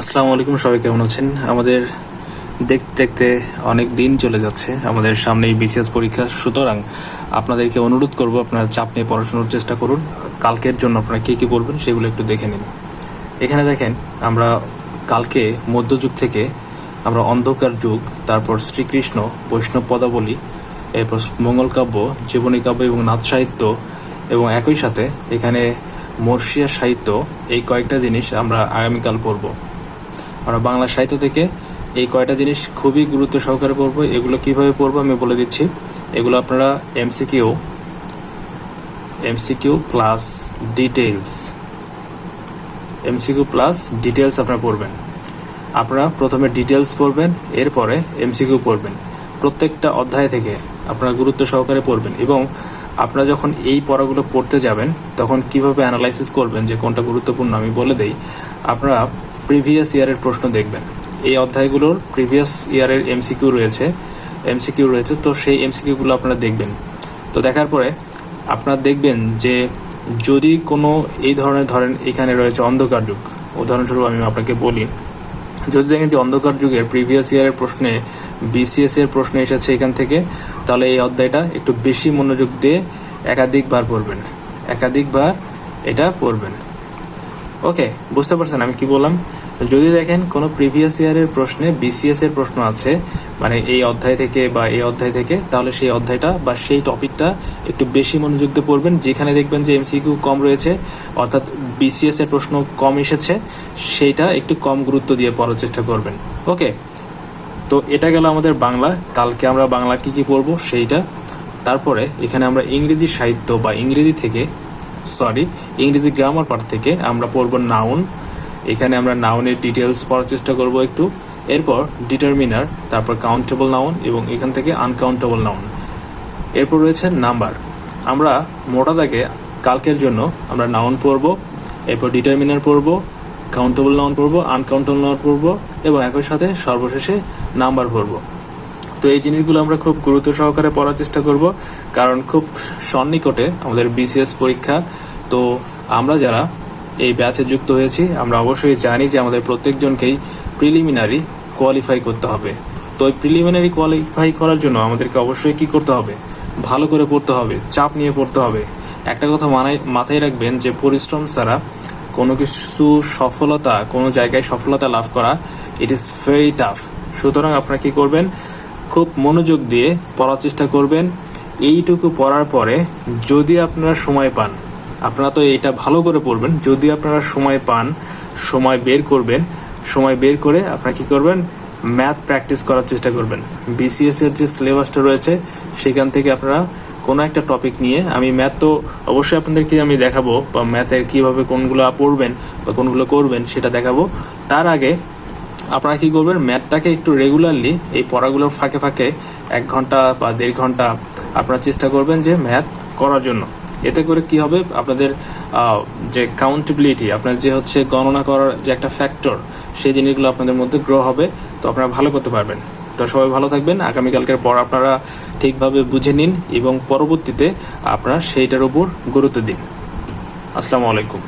আসসালামু আলাইকুম, সবাই কেমন আছেন? আমাদের দেখতে দেখতে অনেক দিন চলে যাচ্ছে। আমাদের সামনেই বিসিএস পরীক্ষা। সুতরাং আপনাদেরকে অনুরোধ করব, আপনারা চাপ নিয়ে পড়াশোনার চেষ্টা করুন। কালকের জন্য আপনারা কী কী পড়বেন সেগুলো একটু দেখে নিন। এখানে দেখেন, আমরা কালকে মধ্যযুগ থেকে আমরা অন্ধকার যুগ, তারপর শ্রীকৃষ্ণ, বৈষ্ণব পদাবলী, এরপর মঙ্গল কাব্য, জীবনী কাব্য এবং নাথ সাহিত্য এবং একই সাথে এখানে মর্শিয়া সাহিত্য, এই কয়েকটা জিনিস আমরা আগামীকাল পড়ব। আমরা বাংলা সাহিত্য থেকে এই কয়টা জিনিস খুবই গুরুত্ব সহকারে পড়ব। এগুলো কীভাবে পড়ব আমি বলে দিচ্ছি। এগুলো আপনারা MCQ MCQ plus details MCQ plus details আপনারা পড়বেন। আপনারা প্রথমে ডিটেলস পড়বেন, এরপরে এমসিকিউ পড়বেন। প্রত্যেকটা অধ্যায় থেকে আপনারা গুরুত্ব সহকারে পড়বেন এবং আপনারা যখন এই পড়াগুলো পড়তে যাবেন, তখন কীভাবে অ্যানালাইসিস করবেন যে কোনটা গুরুত্বপূর্ণ আমি বলে দেই, আপনারা প্রিভিয়াস ইয়ারের প্রশ্ন দেখবেন। এই অধ্যায়গুলোর প্রিভিয়াস ইয়ারের এমসিকিউ রয়েছে এমসিকিউ রয়েছে, তো সেই এমসিকিউগুলো আপনারা দেখবেন। তো দেখার পরে আপনারা দেখবেন যে যদি কোনো এই ধরনের, ধরেন এখানে রয়েছে অন্ধকার যুগ, উদাহরণস্বরূপ আমি আপনাকে বলি, যদি দেখেন যে অন্ধকার যুগের প্রিভিয়াস ইয়ারের প্রশ্নে, বিসিএস এর প্রশ্ন এসেছে এখান থেকে, তাহলে এই অধ্যায়টা একটু বেশি মনোযোগ দিয়ে একাধিকবার পড়বেন, একাধিকবার এটা পড়বেন। ওকে বুঝতে পারছেন আমি কি বললাম? যদি দেখেন কোনো প্রিভিয়াস ইয়ারের প্রশ্নে বিসিএস এর প্রশ্ন আছে মানে এই অধ্যায় থেকে বা এই অধ্যায় থেকে, তাহলে সেই অধ্যায়টা বা সেই টপিকটা একটু বেশি মনোযোগ দিয়ে পড়বেন। যেখানে দেখবেন যে এমসিকিউ কম রয়েছে, অর্থাৎ বিসিএস এর প্রশ্ন কম এসেছে, সেইটা একটু কম গুরুত্ব দিয়ে পড়ার চেষ্টা করবেন। ওকে তো এটা গেল আমাদের বাংলা। কালকে আমরা বাংলা কি কি পড়ব সেইটা। তারপরে এখানে আমরা ইংরেজি সাহিত্য বা ইংরেজি থেকে সরি ইংরেজি গ্রামার পার্ট থেকে আমরা পড়ব নাউন এখানে আমরা নাউনের ডিটেলস পড়ার চেষ্টা করব একটু। এরপর ডিটারমিনার তারপর কাউন্টেবল নাউন এবং এখান থেকে আনকাউন্টেবল নাউন এরপর রয়েছে নাম্বার আমরা মোটা দাগে কালকের জন্য আমরা নাউন পড়ব, এরপর ডিটারমিনার পড়ব কাউন্টেবল নাউন পড়ব আনকাউন্টেবল নাউন পড়ব এবং একই সাথে সর্বশেষে নাম্বার পড়ব। তো এই জিনিসগুলো আমরা খুব গুরুত্ব সহকারে পড়ার চেষ্টা করব, কারণ খুব সন্নিকটে আমাদের বিসিএস পরীক্ষা। তো আমরা যারা এই ব্যাচে যুক্ত হয়েছি, আমরা অবশ্যই জানি যে আমাদের প্রত্যেকজনকেই প্রিলিমিনারি কোয়ালিফাই করতে হবে। তো ওই প্রিলিমিনারি কোয়ালিফাই করার জন্য আমাদেরকে অবশ্যই কি করতে হবে? ভালো করে পড়তে হবে, চাপ নিয়ে পড়তে হবে। একটা কথা মানায়, মাথায় রাখবেন যে পরিশ্রম ছাড়া কোনো কিছু সফলতা, কোনো জায়গায় সফলতা লাভ করা ইট ইজ ভেরি টাফ সুতরাং আপনারা কি করবেন? খুব মনোযোগ দিয়ে পড়ার চেষ্টা করবেন। এইটুকু পড়ার পরে যদি আপনারা সময় পান, আপনারা তো এটা ভালো করে পড়বেন, যদি আপনারা সময় পান, সময় বের করবেন, সময় বের করে আপনারা কি করবেন? ম্যাথ প্র্যাকটিস করার চেষ্টা করবেন। বিসিএস এর যে সিলেবাসটা রয়েছে, সেখান থেকে আপনারা কোনো একটা টপিক নিয়ে, আমি ম্যাথ তো অবশ্যই আপনাদেরকে আমি দেখাবো, বা ম্যাথের কীভাবে কোনগুলো পড়বেন বা কোনগুলো করবেন সেটা দেখাবো। তার আগে আপনারা কি করবেন ম্যাথটাকে একটু রেগুলারলি এই পড়াগুলোর ফাঁকে ফাঁকে এক ঘণ্টা বা দেড় ঘণ্টা আপনারা চেষ্টা করবেন যে ম্যাথ করার জন্য। এতে করে কি হবে, আপনাদের যে কাউন্টেবিলিটি আপনার যে হচ্ছে গণনা করার যে একটা ফ্যাক্টর সেই জিনিসগুলো আপনাদের মধ্যে গ্রো হবে, তো আপনারা ভালো করতে পারবেন। তো সবাই ভালো থাকবেন, আগামীকালকের পর আপনারা ঠিকভাবে বুঝে নিন এবং পরবর্তীতে আপনারা সেইটার উপর গুরুত্ব দিন। আসসালামু আলাইকুম।